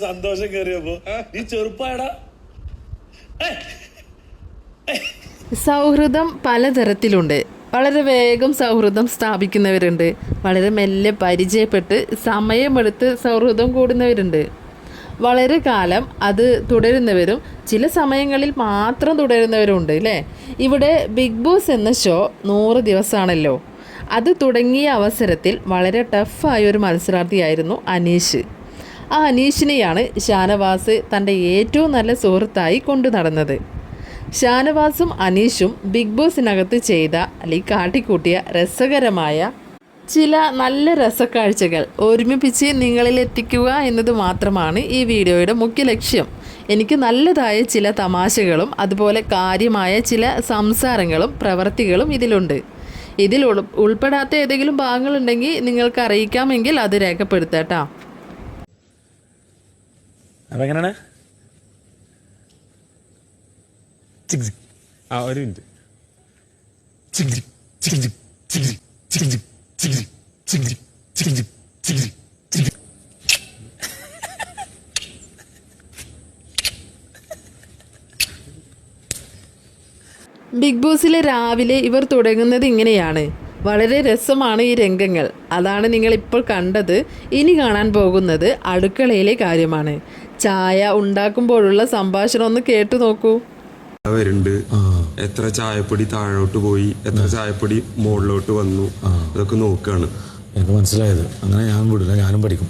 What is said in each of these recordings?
സന്തോഷം കയറിയപ്പോ നീ ചെറുപ്പാടാ സൗഹൃദം പലതരത്തിലുണ്ട്. വളരെ വേഗം സൗഹൃദം സ്ഥാപിക്കുന്നവരുണ്ട്. വളരെ മെല്ലെ പരിചയപ്പെട്ട് സമയമെടുത്ത് സൗഹൃദം കൂടുന്നവരുണ്ട്. വളരെ കാലം അത് തുടരുന്നവരും ചില സമയങ്ങളിൽ മാത്രം തുടരുന്നവരുണ്ട് അല്ലേ? ഇവിടെ ബിഗ് ബോസ് എന്ന ഷോ നൂറ് ദിവസമാണല്ലോ അത് തുടങ്ങിയ അവസരത്തിൽ വളരെ ടഫായ ഒരു മത്സരാർത്ഥിയായിരുന്നു അനീഷ്. ആ അനീഷിനെയാണ് ഷാനവാസ് തന്റെ ഏറ്റവും നല്ല സുഹൃത്തായി കൊണ്ടു നടന്നത്. ഷാനവാസും അനീഷും ബിഗ് ബോസിനകത്ത് ചെയ്ത അല്ലെങ്കിൽ കാട്ടിക്കൂട്ടിയ രസകരമായ ചില നല്ല രസക്കാഴ്ചകൾ ഒരുമിപ്പിച്ച് നിങ്ങളിൽ എത്തിക്കുക എന്നത് മാത്രമാണ് ഈ വീഡിയോയുടെ മുഖ്യ ലക്ഷ്യം. എനിക്ക് നല്ലതായ ചില തമാശകളും അതുപോലെ കാര്യമായ ചില സംസാരങ്ങളും പ്രവർത്തികളും ഇതിലുണ്ട്. ഇതിൽ ഉൾ ഉൾപ്പെടാത്ത ഏതെങ്കിലും ഭാഗങ്ങളുണ്ടെങ്കിൽ നിങ്ങൾക്ക് അറിയിക്കാമെങ്കിൽ അത് രേഖപ്പെടുത്താട്ടോ ചിക്, എങ്ങനെയാണ് ആ ഒരു മിനിറ്റ്. ബിഗ് ബോസിലെ രാവിലെ ഇവർ തുടങ്ങുന്നത് ഇങ്ങനെയാണ്. വളരെ രസമാണ് ഈ രംഗങ്ങൾ. അതാണ് നിങ്ങൾ ഇപ്പോൾ കണ്ടത്. ഇനി കാണാൻ പോകുന്നത് അടുക്കളയിലെ കാര്യമാണ്. ചായ ഉണ്ടാക്കുമ്പോഴുള്ള സംഭാഷണം ഒന്ന് കേട്ടു നോക്കൂ. വരുന്നുണ്ട് എത്ര ചായപ്പൊടി താഴോട്ട് പോയി എത്ര ചായപ്പൊടി മുകളിലോട്ട് വന്നു. അതൊക്കെ നോക്കാണ്. എനിക്ക് മനസ്സിലായത്. അങ്ങനെ ഞാൻ വിടില്ല ഞാനും പഠിക്കും.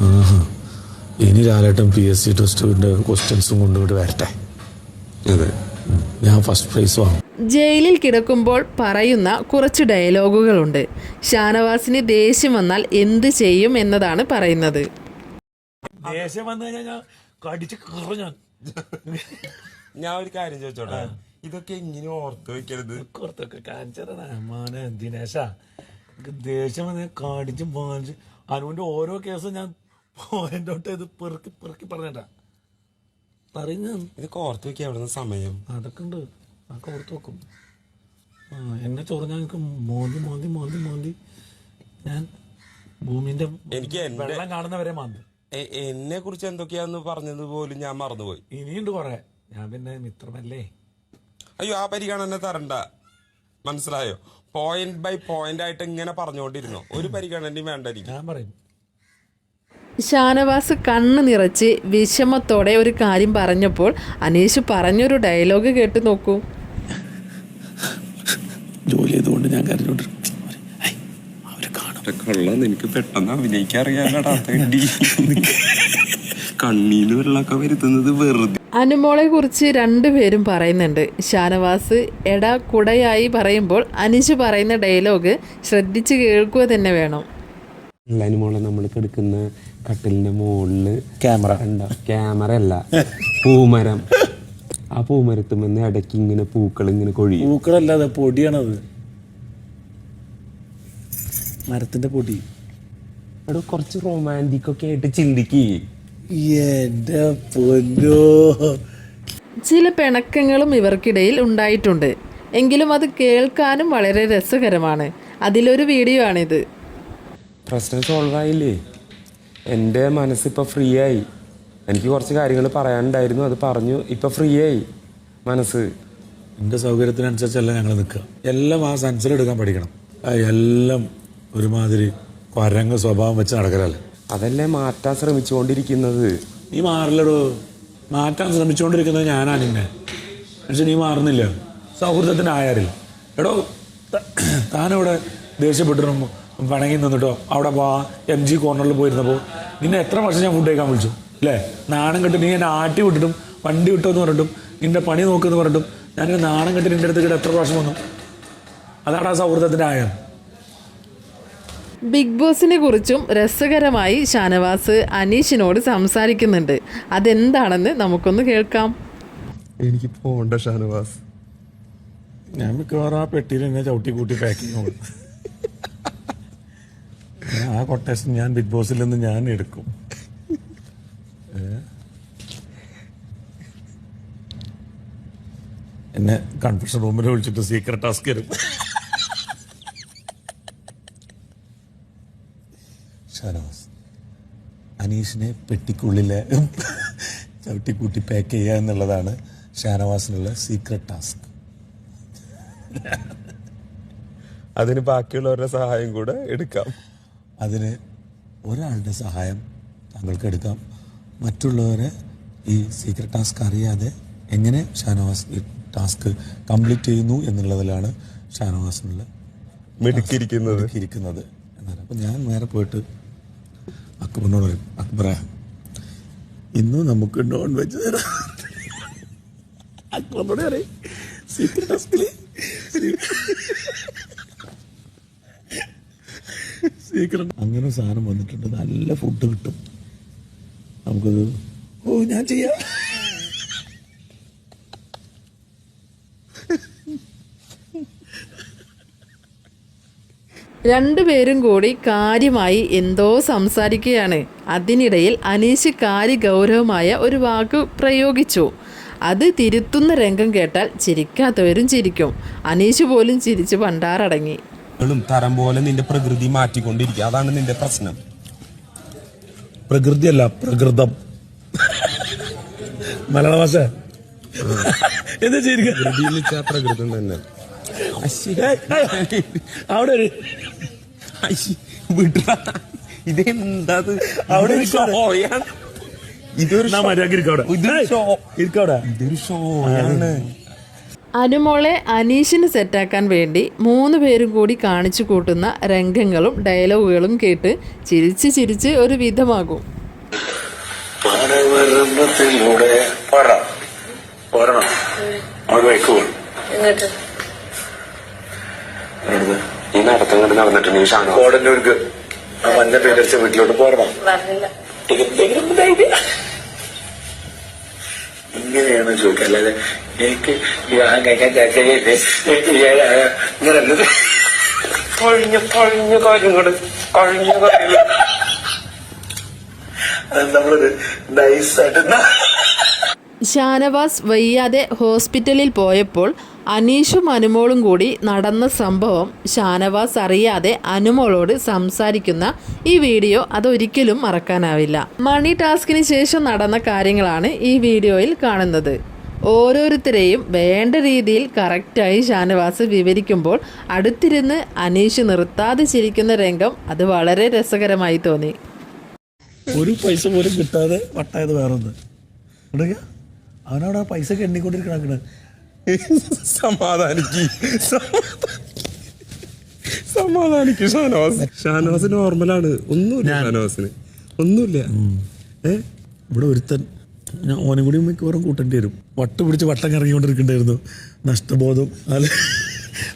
ആഹാ. ഇനി ലാലേട്ടൻ പി എസ് സി ടെസ്റ്റിന്റെ ക്വസ്റ്റ്യൻസും കൊണ്ടുപോയിട്ട് വരട്ടെ. അതെ. ഞാൻ ഫസ്റ്റ് പ്രൈസ് വാങ്ങും. ജയിലിൽ കിടക്കുമ്പോൾ പറയുന്ന കുറച്ച് ഡയലോഗുകളുണ്ട് ഷാനവാസിന് ദേഷ്യം വന്നാൽ എന്ത് ചെയ്യും എന്നതാണ് പറയുന്നത്. ദേഷ്യം വന്നു കഴിഞ്ഞാൽ ഞാൻ കടിച്ച് കയറും ഞാൻ. ഞാൻ ഒരു കാര്യം ചോദിച്ചോട്ടെ? ഇതൊക്കെ ഇങ്ങനെ ഓർത്ത് വെക്കരുത്. ഓർത്തൊക്കെ കാണിച്ചതാണ്. മോനെ ദിനേശാ. ദേഷ്യം വന്ന് കടിച്ച് വാങ്ങിച്ച് അനുവിന്റെ ഓരോ കേസും ഞാൻ പോയിന്റ് ഔട്ട് ചെയ്ത് പെറുക്കി പെറുക്കി പറഞ്ഞേട്ടാ പറയുന്ന ഇതൊക്കെ ഓർത്ത് വെക്കാൻ എവിടെ സമയം? അതൊക്കെ ഉണ്ട്. അതൊക്കെ ഓർത്ത് വെക്കും. എന്നെ ചൊറഞ്ഞാൽ എനിക്ക് മോന്തി മോന്തി മോന്തി മോന്തി. ഞാൻ ഭൂമിന്റെ എനിക്ക് വെള്ളം കാണുന്നവരെ മാന്തി. എന്നെ കുറിച്ച് എന്തൊക്കെയാന്ന് പറഞ്ഞത് പോലും ഞാൻ മറന്നുപോയി. ഇനിയുണ്ട് കൊറേ. ഞാൻ പിന്നെ മിത്രമല്ലേ? അയ്യോ ആ പരിഗണന എന്നെ തരണ്ട. മനസ്സിലായോ? പോയിന്റ് ബൈ പോയിന്റ് ആയിട്ട് ഇങ്ങനെ പറഞ്ഞുകൊണ്ടിരുന്നോ. ഒരു പരിഗണനയും വേണ്ട ഞാൻ പറയും. ഷാനവാസ് കണ്ണ് നിറച്ച് വിഷമത്തോടെ ഒരു കാര്യം പറഞ്ഞപ്പോൾ അനീഷ് പറഞ്ഞൊരു ഡയലോഗ് കേട്ട് നോക്കൂ. ജോലി ചെയ്തുകൊണ്ട് ഞാൻ കരഞ്ഞോണ്ടിരുന്നു അവർ കാണും കൊള്ളാം എനിക്ക് പെട്ടെന്ന് തേണ്ടി കണ്ണീന്ന് വെള്ളമൊക്കെ വരുത്തുന്നത് വെറുതെ. അനുമോളെ കുറിച്ച് രണ്ടുപേരും പറയുന്നുണ്ട്. ഷാനവാസ് എടാ കുടയായി പറയുമ്പോൾ അനീഷ് പറയുന്ന ഡയലോഗ് ശ്രദ്ധിച്ച് കേൾക്കുക തന്നെ വേണം. അനുമോളെ നമ്മൾ കിടക്കുന്ന കട്ടിലിന്റെ മുകളിൽ ക്യാമറ. ക്യാമറ അല്ല പൂമരം. ആ പൂമരത്തുമെന്ന് ഇടയ്ക്ക് ഇങ്ങനെ പൂക്കൾ ഇങ്ങനെ കൊഴിയും. പൂക്കളല്ലാതെ പൊടിയാണത്. മരത്തിന്റെ പൊടി. എടോ കുറച്ച് റൊമാന്റിക് ഒക്കെ ആയിട്ട് ചിന്തിക്ക്. എന്റെ പൊന്നോ. ചില പിണക്കങ്ങളും ഇവർക്കിടയിൽ ഉണ്ടായിട്ടുണ്ട്. എങ്കിലും അത് കേൾക്കാനും വളരെ രസകരമാണ്. അതിലൊരു വീഡിയോ ആണിത്. പ്രശ്നം സോൾവ് ആയില്ലേ? എന്റെ മനസ്സിപ്പോൾ ഫ്രീ ആയി എനിക്ക് കുറച്ച് കാര്യങ്ങൾ പറയാനുണ്ടായിരുന്നു അത് പറഞ്ഞു. ഇപ്പൊ ഫ്രീ ആയി മനസ്സ്. എന്റെ സൗകര്യത്തിനനുസരിച്ചല്ല ഞങ്ങൾ നിൽക്കുക. എല്ലാം ആ സെൻസിൽ എടുക്കാൻ പഠിക്കണം. എല്ലാം ഒരുമാതിരി കൊരങ്ങ് സ്വഭാവം വെച്ച് നടക്കലല്ലേ? അതല്ലേ മാറ്റാൻ ശ്രമിച്ചുകൊണ്ടിരിക്കുന്നത്? നീ മാറില്ലടോ. മാറ്റാൻ ശ്രമിച്ചുകൊണ്ടിരിക്കുന്നത് ഞാനാ നിന്നെ. പക്ഷെ നീ മാറുന്നില്ല. സൗഹൃദത്തിന് ആയാറില്ല എടോ താനവിടെ ദേഷ്യപ്പെട്ടിരുന്നു പണങ്ങി നിന്നിട്ടോ? അവിടെ പോ എം ജി കോർണറിൽ പോയിരുന്നപ്പോൾ നിന്നെ എത്ര വർഷം ഞാൻ ഫുഡ് കഴിക്കാൻ വിളിച്ചു? അല്ലേ? നാണം കെട്ട് നീ എന്നെ ആട്ടി വിട്ടിട്ടും വണ്ടി വിട്ടോന്ന് പറഞ്ഞിട്ടും നിന്റെ പണി നോക്കുമെന്ന് പറഞ്ഞിട്ടും ഞാൻ നാണം കെട്ടി നിന്റെ അടുത്ത് എത്ര പ്രാവശ്യം വന്നു? അതാണ് ആ സൗഹൃദത്തിന്റെ ആയം ബിഗ് ബോസിനെ കുറിച്ചും രസകരമായി ഷാനവാസ് അനീഷിനോട് സംസാരിക്കുന്നുണ്ട്. അതെന്താണെന്ന് നമുക്കൊന്ന് കേൾക്കാം. എനിക്ക് പോണ്ട ഷാനവാസ്. ഞാൻ മിക്കവാറും ആ പെട്ടിയിൽ എന്നെ ചവിട്ടി കൂട്ടി പാക്കിങ് ചെയ്യും ആ കൊട്ടേഷൻ ഞാൻ ബിഗ് ബോസിൽ നിന്ന് ഞാൻ എടുക്കും. എന്നെ കൺഫ്യൂഷൻ റൂമിൽ വിളിച്ചിട്ട് സീക്രട്ട് ടാസ്ക് തരും. ഷാനവാസ് പെട്ടിക്കുള്ളിൽ ചവിട്ടിക്കൂട്ടി പാക്ക് ചെയ്യുക എന്നുള്ളതാണ് ഷാനവാസിനുള്ള സീക്രട്ട് ടാസ്ക് അതിന് ബാക്കിയുള്ളവരുടെ സഹായം കൂടെ എടുക്കാം. അതിന് ഒരാളുടെ സഹായം താങ്കൾക്ക് എടുക്കാം. മറ്റുള്ളവരെ ഈ സീക്രട്ട് ടാസ്ക് അറിയാതെ എങ്ങനെ ഷാനവാസ് ടാസ്ക് കംപ്ലീറ്റ് ചെയ്യുന്നു എന്നുള്ളതിലാണ് ഷാനവാസിനുള്ള മിടുക്കിയിരിക്കുന്നത്. ഇരിക്കുന്നത് എന്നാണ് അപ്പം ഞാൻ നേരെ പോയിട്ട് അക്ബറിനോട് പറയും അക്ബറ ഇന്ന് നമുക്ക് നോൺ വെജ് തരാം. അക്ബറിനോട് പറയും സീക്രട്ട് ടാസ്കിൽ സീക്രട്ട് അങ്ങനെ സാധനം വന്നിട്ടുണ്ട്. നല്ല ഫുഡ് കിട്ടും. നമുക്കത് ഓ ഞാൻ ചെയ്യാം. രണ്ടുപേരും കൂടി കാര്യമായി എന്തോ സംസാരിക്കുകയാണ്. അതിനിടയിൽ അനീഷ് കാര്യ ഗൗരവമായ ഒരു വാക്ക് പ്രയോഗിച്ചു. അത് തിരുത്തുന്ന രംഗം കേട്ടാൽ ചിരിക്കാത്തവരും ചിരിക്കും. അനീഷ് പോലും ചിരിച്ച് പണ്ടാറടങ്ങി. തരം പോലെ നിന്റെ പ്രകൃതി മാറ്റിക്കൊണ്ടിരിക്കുക. അതാണ് നിന്റെ പ്രശ്നം. പ്രകൃതിയല്ല പ്രകൃതം. മലയാള ഭാഷ. എന്താ ശരിക്കും പ്രകൃതി പ്രകൃതം തന്നെ. അവിടെ ഒരു വിട്ട. ഇതെന്താ അവിടെ ഇതൊരു ഇരിക്കാണ്. ഷോയാണ്. ഇതൊരു. ഇതൊരു ഷോയാണ്. അനുമോളെ അനീഷിന് സെറ്റാക്കാൻ വേണ്ടി മൂന്ന് പേരും കൂടി കാണിച്ചു കൂട്ടുന്ന രംഗങ്ങളും ഡയലോഗുകളും കേട്ട് ചിരിച്ച് ചിരിച്ച് ഒരു വിധമാകും. പറ. പോരണം അവിടെ വയ്ക്കൂ എന്നിട്ട്? ഈ നടത്തം കണ്ട് നടന്നിട്ടുണ്ട്. ഈ ഷാനോ കോടന്നൂർക്ക്. ആ മഞ്ഞ പേരടിച്ച വീട്ടിലോട്ട് പോരണം ഇങ്ങനെയാണ് ചോദിക്കുക. അല്ലാതെ എനിക്ക് വിവാഹം കഴിക്കാൻ താല്പര്യമില്ലേ. ഇങ്ങനല്ലത് കൊഴിഞ്ഞ കൊഴിഞ്ഞ കാര്യം കൊണ്ട് കൊഴിഞ്ഞ കാര്യം അത് നമ്മളൊരു നൈസായിട്ട് ഷാനവാസ് വയ്യാതെ ഹോസ്പിറ്റലിൽ പോയപ്പോൾ അനീഷും അനുമോളും കൂടി നടന്ന സംഭവം ഷാനവാസ് അറിയാതെ അനുമോളോട് സംസാരിക്കുന്ന ഈ വീഡിയോ അതൊരിക്കലും മറക്കാനാവില്ല. മണി ടാസ്കിന് ശേഷം നടന്ന കാര്യങ്ങളാണ് ഈ വീഡിയോയിൽ കാണുന്നത്. ഓരോരുത്തരെയും വേണ്ട രീതിയിൽ കറക്റ്റായി ഷാനവാസ് വിവരിക്കുമ്പോൾ അടുത്തിരുന്ന് അനീഷ് നിർത്താതെ ചിരിക്കുന്ന രംഗം അത് വളരെ രസകരമായി തോന്നി. ഒരു പൈസ പോലും കിട്ടാതെ വട്ടായത് വേറൊന്ന്. അവനവിടെ ആ പൈസ എണ്ണിക്കൊണ്ടിരിക്കണ സമാധാനിക്ക്? സമാധാനിക്ക് ഷാനവാസ്. ഷാനവാസ് നോർമലാണ് ഒന്നുമില്ല ഷാനവാസിന്. ഒന്നുമില്ല. ഏ? ഇവിടെ ഒരുത്തൻ ഞാൻ ഓനും കൂടി മിക്കവാറും കൂട്ടേണ്ടി വരും. വട്ട് പിടിച്ച് വട്ടം കറങ്ങിക്കൊണ്ടിരിക്കണ്ടായിരുന്നു. നഷ്ടബോധം. അല്ല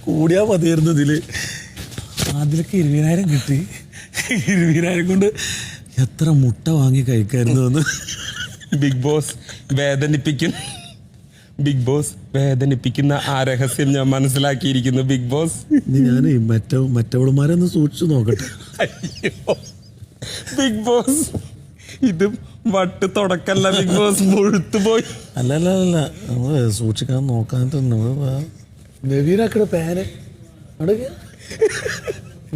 കൂടിയാ മതിയായിരുന്നു ഇതിൽ. അതിലൊക്കെ ഇരുപതിനായിരം കിട്ടി. ഇരുപതിനായിരം കൊണ്ട് എത്ര മുട്ട വാങ്ങി കഴിക്കായിരുന്നു എന്ന്. ബിഗ് ബോസ് വേദനിപ്പിക്കുന്ന. ബിഗ് ബോസ് വേദനിപ്പിക്കുന്ന ആ രഹസ്യം ഞാൻ മനസ്സിലാക്കിയിരിക്കുന്നു ബിഗ് ബോസ് ഇനി ഞാൻ മറ്റ മറ്റവളുമാരെ ഒന്ന് സൂക്ഷിച്ചു നോക്കട്ടെ. ബിഗ് ബോസ് ഇത് വട്ട് തുടക്കല്ല ബിഗ് ബോസ് മുഴുത്തു പോയി അല്ല അല്ല അല്ല സൂക്ഷിക്കാൻ നോക്കാൻ തന്നെ നവീനാക്കട പാന്.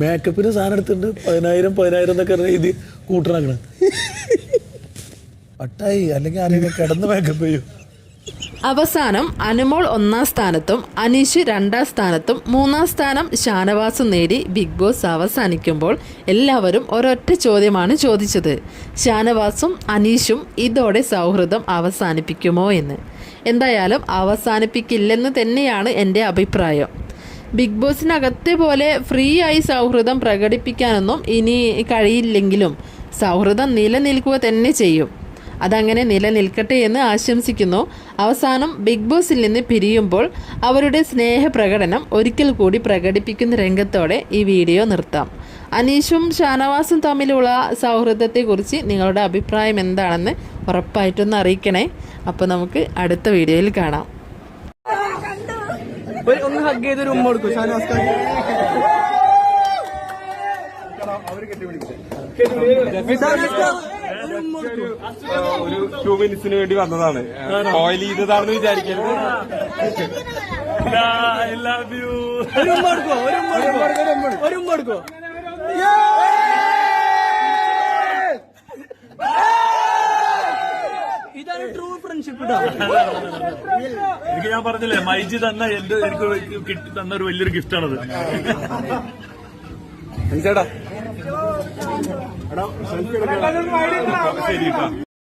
മേക്കപ്പിന് സാധനം എടുത്തിട്ടുണ്ട്. പതിനായിരം പതിനായിരം എന്നൊക്കെ ഇത് കൂട്ടണാക്കണ. പട്ടായി അല്ലെങ്കിൽ ആരെങ്കിലും കിടന്ന് മേക്കപ്പ് ചെയ്യും. അവസാനം അനുമോൾ ഒന്നാം സ്ഥാനത്തും അനീഷ് രണ്ടാം സ്ഥാനത്തും മൂന്നാം സ്ഥാനം ഷാനവാസും നേടി ബിഗ് ബോസ് അവസാനിക്കുമ്പോൾ എല്ലാവരും ഒരൊറ്റ ചോദ്യമാണ് ചോദിച്ചത്. ഷാനവാസും അനീഷും ഇതോടെ സൗഹൃദം അവസാനിപ്പിക്കുമോ എന്ന്. എന്തായാലും അവസാനിപ്പിക്കില്ലെന്ന് തന്നെയാണ് എന്റെ അഭിപ്രായം. ബിഗ് ബോസിനകത്തെ പോലെ ഫ്രീ ആയി സൗഹൃദം പ്രകടിപ്പിക്കാനൊന്നും ഇനി കഴിയില്ലെങ്കിലും സൗഹൃദം നിലനിൽക്കുക തന്നെ ചെയ്യും. അതങ്ങനെ നിലനിൽക്കട്ടെ എന്ന് ആശംസിക്കുന്നു. അവസാനം ബിഗ് ബോസിൽ നിന്ന് പിരിയുമ്പോൾ അവരുടെ സ്നേഹപ്രകടനം ഒരിക്കൽ കൂടി പ്രകടിപ്പിക്കുന്ന രംഗത്തോടെ ഈ വീഡിയോ നിർത്താം. അനീഷും ഷാനവാസും തമ്മിലുള്ള സൗഹൃദത്തെക്കുറിച്ച് നിങ്ങളുടെ അഭിപ്രായം എന്താണെന്ന് ഉറപ്പായിട്ടൊന്ന് അറിയിക്കണേ. അപ്പോൾ നമുക്ക് അടുത്ത വീഡിയോയിൽ കാണാം. ഒന്ന് ഹഗ് ചെയ്തൊരു ഉമ്മ കൊടുക്കും ഷാനവാസ് ഒരു ടു മിനിറ്റ്സിന് വേണ്ടി വന്നതാണ്. ഓയിൽ ചെയ്തതാണെന്ന് വിചാരിക്കരുത്. ഒരു ഉമ്മ ഒരു ഉമ്മ കൊടുക്കോ ഒരു ഉമ്മ കൊടുക്കോ ഇതാണ് ട്രൂ ഫ്രണ്ട്ഷിപ്പ് എനിക്ക് ഞാൻ പറഞ്ഞില്ലേ മൈജി തന്ന എന്റെ എനിക്ക് കിട്ടി തന്ന ഒരു വലിയൊരു ഗിഫ്റ്റാണത് ചേട്ടാ ശരി കേട്ടോ